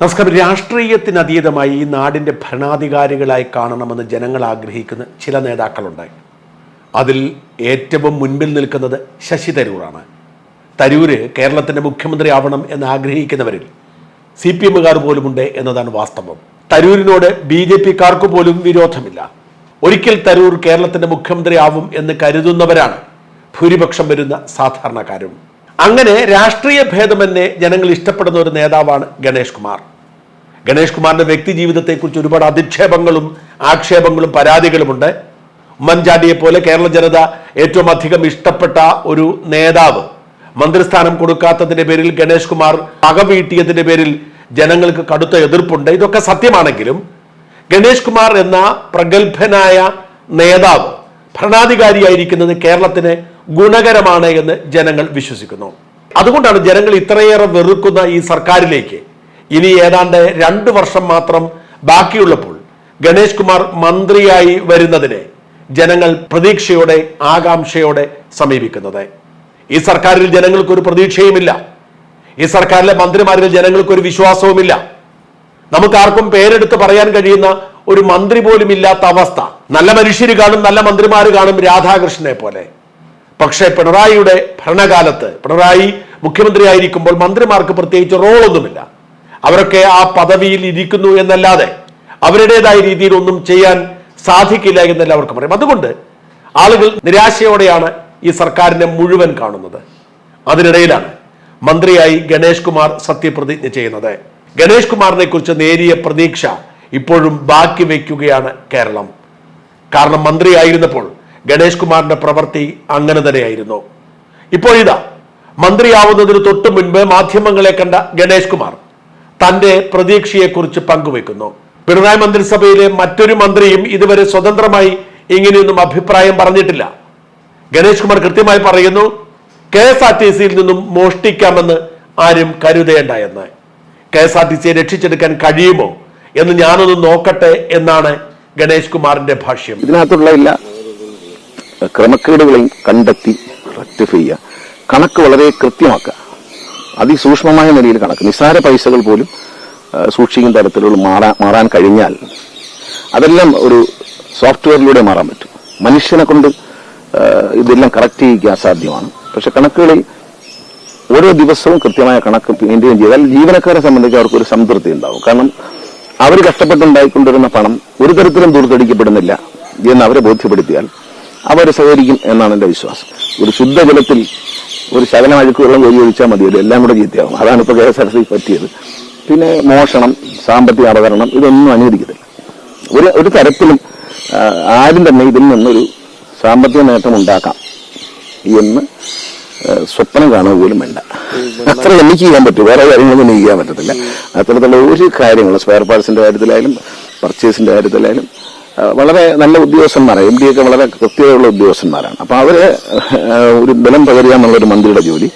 നമസ്കാരം. രാഷ്ട്രീയത്തിനതീതമായി ഈ നാടിന്റെ ഭരണാധികാരികളായി കാണണമെന്ന് ജനങ്ങൾ ആഗ്രഹിക്കുന്ന ചില നേതാക്കളുണ്ട് അതിൽ ഏറ്റവും മുൻപിൽ നിൽക്കുന്നത് ശശി തരൂറാണ്. തരൂര് കേരളത്തിന്റെ മുഖ്യമന്ത്രി ആവണം എന്ന് ആഗ്രഹിക്കുന്നവരിൽ സി പി എമ്മുകാർ പോലുമുണ്ട് എന്നതാണ് വാസ്തവം. തരൂരിനോട് ബി ജെ പിക്കാർക്ക് പോലും വിരോധമില്ല. ഒരിക്കൽ തരൂർ കേരളത്തിന്റെ മുഖ്യമന്ത്രി ആവും എന്ന് കരുതുന്നവരാണ് ഭൂരിപക്ഷം വരുന്ന സാധാരണക്കാരും. അങ്ങനെ രാഷ്ട്രീയ ഭേദമെന്നെ ജനങ്ങൾ ഇഷ്ടപ്പെടുന്ന ഒരു നേതാവാണ് ഗണേഷ് കുമാർ. ഗണേഷ് കുമാറിന്റെ വ്യക്തി ജീവിതത്തെക്കുറിച്ച് ഒരുപാട് അധിക്ഷേപങ്ങളും ആക്ഷേപങ്ങളും പരാതികളുമുണ്ട്. ഉമ്മൻചാണ്ടിയെ പോലെ കേരള ജനത ഏറ്റവും അധികം ഇഷ്ടപ്പെട്ട ഒരു നേതാവ്. മന്ത്രിസ്ഥാനം കൊടുക്കാത്തതിന്റെ പേരിൽ ഗണേഷ് കുമാർ അകവീട്ടിയതിന്റെ പേരിൽ ജനങ്ങൾക്ക് കടുത്ത എതിർപ്പുണ്ട്. ഇതൊക്കെ സത്യമാണെങ്കിലും ഗണേഷ് കുമാർ എന്ന പ്രഗത്ഭനായ നേതാവ് ഭരണാധികാരിയായിരിക്കുന്നത് കേരളത്തിന് ഗുണകരമാണ് എന്ന് ജനങ്ങൾ വിശ്വസിക്കുന്നു. അതുകൊണ്ടാണ് ജനങ്ങൾ ഇത്രയേറെ വെറുക്കുന്ന ഈ സർക്കാരിലേക്ക് ഇനി ഏതാണ്ട് രണ്ട് വർഷം മാത്രം ബാക്കിയുള്ളപ്പോൾ ഗണേഷ് കുമാർ മന്ത്രിയായി വരുന്നതിനെ ജനങ്ങൾ പ്രതീക്ഷയോടെ ആകാംക്ഷയോടെ സമീപിക്കുന്നത്. ഈ സർക്കാരിൽ ജനങ്ങൾക്കൊരു പ്രതീക്ഷയുമില്ല. ഈ സർക്കാരിലെ മന്ത്രിമാരിൽ ജനങ്ങൾക്കൊരു വിശ്വാസവുമില്ല. നമുക്ക് ആർക്കും പേരെടുത്ത് പറയാൻ കഴിയുന്ന ഒരു മന്ത്രി പോലും ഇല്ലാത്ത അവസ്ഥ. നല്ല മനുഷ്യർ കാണും നല്ല മന്ത്രിമാർ കാണും രാധാകൃഷ്ണനെ പോലെ. പക്ഷേ പിണറായിയുടെ ഭരണകാലത്ത് പിണറായി മുഖ്യമന്ത്രിയായിരിക്കുമ്പോൾ മന്ത്രിമാർക്ക് പ്രത്യേകിച്ച് റോളൊന്നുമില്ല. അവരൊക്കെ ആ പദവിയിൽ ഇരിക്കുന്നു എന്നല്ലാതെ അവരുടേതായ രീതിയിൽ ഒന്നും ചെയ്യാൻ സാധിക്കില്ല എന്നെല്ലാവർക്കും പറയും. അതുകൊണ്ട് ആളുകൾ നിരാശയോടെയാണ് ഈ സർക്കാരിനെ മുഴുവൻ കാണുന്നത്. അതിനിടയിലാണ് മന്ത്രിയായി ഗണേഷ് കുമാർ സത്യപ്രതിജ്ഞ ചെയ്യുന്നത്. ഗണേഷ് കുമാറിനെ കുറിച്ച് നേരിയ പ്രതീക്ഷ ഇപ്പോഴും ബാക്കി വയ്ക്കുകയാണ് കേരളം. കാരണം മന്ത്രിയായിരുന്നപ്പോൾ ഗണേഷ് കുമാറിന്റെ പ്രവൃത്തി അങ്ങനെ തന്നെയായിരുന്നു. ഇപ്പോഴിതാ മന്ത്രിയാവുന്നതിന് തൊട്ടു മുൻപ് മാധ്യമങ്ങളെ കണ്ട ഗണേഷ് കുമാർ തന്റെ പ്രതീക്ഷയെക്കുറിച്ച് പങ്കുവെക്കുന്നു. പിണറായി മന്ത്രിസഭയിലെ മറ്റൊരു മന്ത്രിയും ഇതുവരെ സ്വതന്ത്രമായി ഇങ്ങനെയൊന്നും അഭിപ്രായം പറഞ്ഞിട്ടില്ല. ഗണേഷ് കുമാർ കൃത്യമായി പറയുന്നു കെ എസ് ആർ ടി സിയിൽ നിന്നും മോഷ്ടിക്കാമെന്ന് ആരും കരുതേണ്ട എന്ന് കെ എസ് ആർ ടി സിയെ രക്ഷിച്ചെടുക്കാൻ കഴിയുമോ എന്ന് ഞാനൊന്ന് നോക്കട്ടെ എന്നാണ് ഗണേഷ് കുമാറിന്റെ ഭാഷ്യം. ഇതിനകത്തുള്ള ക്രമക്കേടുകളെയും കണ്ടെത്തി റെക്ടിഫൈ ചെയ്യുക. കണക്ക് വളരെ കൃത്യമാക്കുക. അതിസൂക്ഷ്മമായ നിലയിൽ കണക്ക്. നിസ്സാര പൈസകൾ പോലും സൂക്ഷിക്കുന്ന തരത്തിലുള്ള മാറാ മാറാൻ കഴിഞ്ഞാൽ അതെല്ലാം ഒരു സോഫ്റ്റ്വെയറിലൂടെ മാറാൻ പറ്റും. മനുഷ്യനെ കൊണ്ട് ഇതെല്ലാം കറക്റ്റ് ചെയ്യിക്കുക അസാധ്യമാണ്. പക്ഷെ കണക്കുകളിൽ ഓരോ ദിവസവും കൃത്യമായ കണക്ക് മെയിന്റെയിൻ ചെയ്താൽ ജീവനക്കാരെ സംബന്ധിച്ച് അവർക്ക് ഒരു സംതൃപ്തി ഉണ്ടാവും. കാരണം അവർ കഷ്ടപ്പെട്ടുണ്ടായിക്കൊണ്ടിരുന്ന പണം ഒരു തരത്തിലും ദൂർത്തടിക്കപ്പെടുന്നില്ല എന്ന് അവരെ ബോധ്യപ്പെടുത്തിയാൽ അവർ സഹകരിക്കും എന്നാണ് എന്റെ വിശ്വാസം. ഒരു ശുദ്ധജലത്തിൽ ഒരു ശകലം അഴുക്ക് വെള്ളം കോരി ഒഴിച്ചാൽ മതിയല്ലോ എല്ലാം കൂടെ ചീത്തയാവും. അതാണ് ഇപ്പൊ കെ എസ് ആർ സി പറ്റിയത്. പിന്നെ മോഷണം സാമ്പത്തിക അപകരണം ഇതൊന്നും അനുവദിക്കത്തില്ല. ഒരു ഒരു തരത്തിലും ആരും തന്നെ ഇതിൽ നിന്നൊരു സാമ്പത്തിക നേട്ടം ഉണ്ടാക്കാം എന്ന് സ്വപ്നം കാണുക പോലും വേണ്ട. അത്ര എനിക്ക് ചെയ്യാൻ പറ്റും. വേറെ കാര്യങ്ങളൊന്നും എനിക്ക് ചെയ്യാൻ പറ്റത്തില്ല. അത്തരത്തിലുള്ള ഒരു കാര്യങ്ങൾ സ്പെയർ പാർട്സിന്റെ കാര്യത്തിലായാലും പർച്ചേസിന്റെ കാര്യത്തിലായാലും വളരെ നല്ല ഉദ്യോഗസ്ഥന്മാരാണ് എം ഡി ഒക്കെ വളരെ കൃത്യതയുള്ള ഉദ്യോഗസ്ഥന്മാരാണ്. അപ്പൊ അവർ ഒരു ബലം പകരുക എന്നുള്ള ഒരു മന്ത്രിയുടെ ജോലി.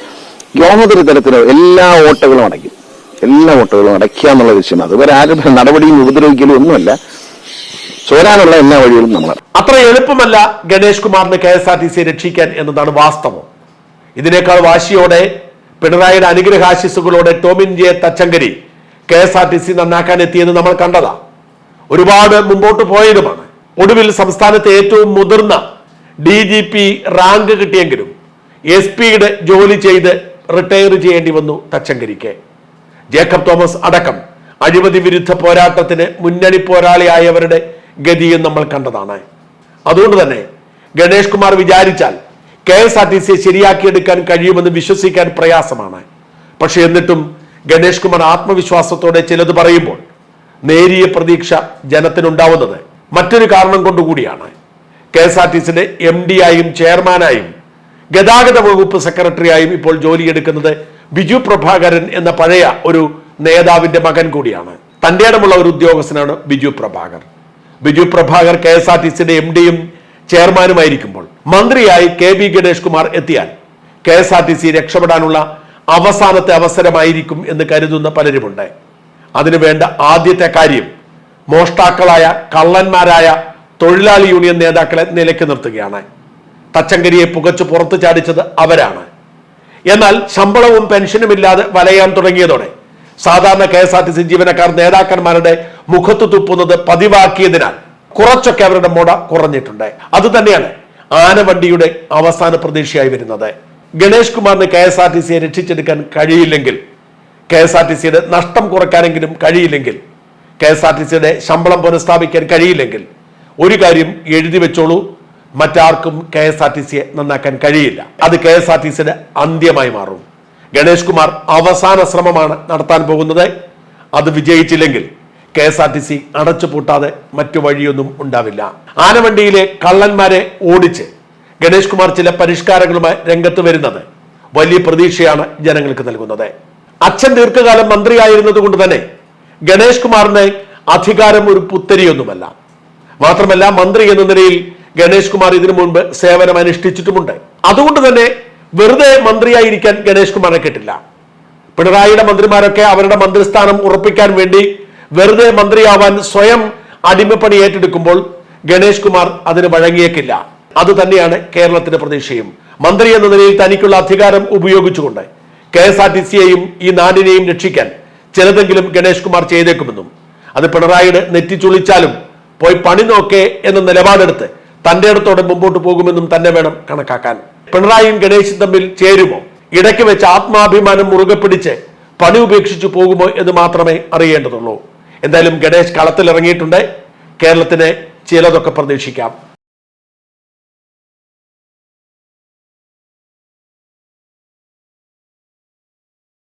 യാതൊരു തരത്തിലും എല്ലാ ഓട്ടകളും അടയ്ക്കും. എല്ലാ ഓട്ടകളും അടയ്ക്കുക എന്നുള്ള ലക്ഷ്യമാണ് അതുവരെ ആരും നടപടിയും ഉപദ്രവിക്കലും ഒന്നുമല്ല. ചോരാനുള്ള എല്ലാ വഴികളും നമ്മൾ അത്ര എളുപ്പമല്ല ഗണേഷ് കുമാറിന് കെ എസ് ആർ ടി സിയെ രക്ഷിക്കാൻ എന്നതാണ് വാസ്തവം. ഇതിനേക്കാൾ വാശിയോടെ പിണറായിയുടെ അനുഗ്രഹാശിസുകളോടെ Tomin J Thachankary K S R T C നന്നാക്കാൻ എത്തിയെന്ന് നമ്മൾ കണ്ടതാ. ഒരുപാട് മുമ്പോട്ട് പോയതുമാണ്. ഒടുവിൽ സംസ്ഥാനത്തെ ഏറ്റവും മുതിർന്ന ഡി ജി പി റാങ്ക് കിട്ടിയെങ്കിലും എസ് പിയുടെ ജോലി ചെയ്ത് റിട്ടയർ ചെയ്യേണ്ടി വന്നു തച്ചങ്കരിക്ക്. ജേക്കബ് തോമസ് അടക്കം അഴിമതി വിരുദ്ധ പോരാട്ടത്തിന് മുന്നണി പോരാളിയായവരുടെ ഗതിയും നമ്മൾ കണ്ടതാണ്. അതുകൊണ്ട് തന്നെ ഗണേഷ് കുമാർ വിചാരിച്ചാൽ കെ എസ് ആർ ടി സിയെ ശരിയാക്കിയെടുക്കാൻ കഴിയുമെന്ന് വിശ്വസിക്കാൻ പ്രയാസമാണ്. പക്ഷെ എന്നിട്ടും ഗണേഷ് കുമാർ ആത്മവിശ്വാസത്തോടെ ചിലത് പറയുമ്പോൾ നേരിയ പ്രതീക്ഷ ജനത്തിനുണ്ടാവുന്നത് മറ്റൊരു കാരണം കൊണ്ടുകൂടിയാണ്. കെ എസ് ആർ ടി സിന്റെ എം ഡി ആയും ചെയർമാനായും ഗതാഗത വകുപ്പ് സെക്രട്ടറിയായും ഇപ്പോൾ ജോലിയെടുക്കുന്നത് ബിജു പ്രഭാകരൻ എന്ന പഴയ ഒരു നേതാവിന്റെ മകൻ കൂടിയാണ്. തന്റെ ഇടമുള്ള ഒരു ഉദ്യോഗസ്ഥനാണ് Biju Prabhakar. Biju Prabhakar K S R T സിയുടെ എം ഡിയും ചെയർമാനുമായിരിക്കുമ്പോൾ മന്ത്രിയായി കെ ബി ഗണേഷ് കുമാർ എത്തിയാൽ K S R T C രക്ഷപ്പെടാനുള്ള അവസാനത്തെ അവസരമായിരിക്കും എന്ന് കരുതുന്ന പലരുമുണ്ട്. അതിനു വേണ്ട ആദ്യത്തെ കാര്യം മോഷ്ടാക്കളായ കള്ളന്മാരായ തൊഴിലാളി യൂണിയൻ നേതാക്കളെ നിലയ്ക്ക് നിർത്തുകയാണ്. തച്ചങ്കരിയെ പുകച്ചു പുറത്തു ചാടിച്ചത് അവരാണ്. എന്നാൽ ശമ്പളവും പെൻഷനും ഇല്ലാതെ വലയാൻ തുടങ്ങിയതോടെ സാധാരണ K S R T C ജീവനക്കാർ നേതാക്കന്മാരുടെ മുഖത്ത് തുപ്പുന്നത് പതിവാക്കിയതിനാൽ കുറച്ചൊക്കെ അവരുടെ മുട കുറഞ്ഞിട്ടുണ്ട്. അത് തന്നെയാണ് ആനവണ്ടിയുടെ അവസാന പ്രതീക്ഷയായി വരുന്നത്. ഗണേഷ് കുമാറിന് കെ എസ് ആർ ടി സിയെ രക്ഷിച്ചെടുക്കാൻ കഴിയില്ലെങ്കിൽ കെ എസ് ആർ ടി സിയുടെ നഷ്ടം കുറയ്ക്കാനെങ്കിലും കഴിയില്ലെങ്കിൽ കെ എസ് ആർ ടി സിയുടെ ശമ്പളം പുനഃസ്ഥാപിക്കാൻ കഴിയില്ലെങ്കിൽ ഒരു കാര്യം എഴുതി വെച്ചോളൂ മറ്റാർക്കും കെ എസ് ആർ ടി സിയെ നന്നാക്കാൻ കഴിയില്ല. അത് കെ എസ് ആർ ടി സിയുടെ അന്ത്യമായി മാറും. ഗണേഷ് കുമാർ അവസാന ശ്രമമാണ് നടത്താൻ പോകുന്നത്. അത് വിജയിച്ചില്ലെങ്കിൽ K S R T C അടച്ചുപൂട്ടാതെ മറ്റു വഴിയൊന്നും ഉണ്ടാവില്ല. ആനവണ്ടിയിലെ കള്ളന്മാരെ ഓടിച്ച് ഗണേഷ് കുമാർ ചില പരിഷ്കാരങ്ങളുമായി രംഗത്ത് വരുന്നത് വലിയ പ്രതീക്ഷയാണ് ജനങ്ങൾക്ക് നൽകുന്നത്. അച്ഛൻ ദീർഘകാലം മന്ത്രിയായിരുന്നത് കൊണ്ട് തന്നെ ഗണേഷ് കുമാറിന് അധികാരം ഒരു പുത്തരിയൊന്നുമല്ല. മാത്രമല്ല മന്ത്രി എന്ന നിലയിൽ ഗണേഷ് കുമാർ ഇതിനു മുൻപ് സേവനം അനുഷ്ഠിച്ചിട്ടുമുണ്ട്. അതുകൊണ്ട് തന്നെ വെറുതെ മന്ത്രിയായിരിക്കാൻ ഗണേഷ് കുമാറിനെ കിട്ടില്ല. പിണറായിയുടെ മന്ത്രിമാരൊക്കെ അവരുടെ മന്ത്രിസ്ഥാനം ഉറപ്പിക്കാൻ വേണ്ടി വെറുതെ മന്ത്രിയാവാൻ സ്വയം അടിമപ്പണി ഏറ്റെടുക്കുമ്പോൾ ഗണേഷ് കുമാർ അതിന് വഴങ്ങിയേക്കില്ല. അത് തന്നെയാണ് കേരളത്തിന്റെ പ്രതീക്ഷയും. മന്ത്രി എന്ന നിലയിൽ തനിക്കുള്ള അധികാരം ഉപയോഗിച്ചുകൊണ്ട് കെ എസ് ആർ ടി സിയെയും ഈ നാടിനെയും രക്ഷിക്കാൻ ചിലതെങ്കിലും ഗണേഷ് കുമാർ ചെയ്തേക്കുമെന്നും അത് പിണറായിയുടെ നെറ്റിച്ചുളിച്ചാലും പോയി പണി നോക്കേ എന്ന നിലപാടെടുത്ത് തന്റെ അടുത്തോടെ മുമ്പോട്ട് പോകുമെന്നും തന്നെ വേണം കണക്കാക്കാൻ. പിണറായിയും ഗണേശും തമ്മിൽ ചേരുമോ? ഇടയ്ക്ക് വെച്ച് ആത്മാഭിമാനം മുറുകെ പിടിച്ച് പണി ഉപേക്ഷിച്ചു പോകുമോ എന്ന് മാത്രമേ അറിയേണ്ടതുള്ളൂ. എന്തായാലും ഗണേഷ് കളത്തിലിറങ്ങിയിട്ടുണ്ട്. കേരളത്തിന് ചിലതൊക്കെ പ്രതീക്ഷിക്കാം.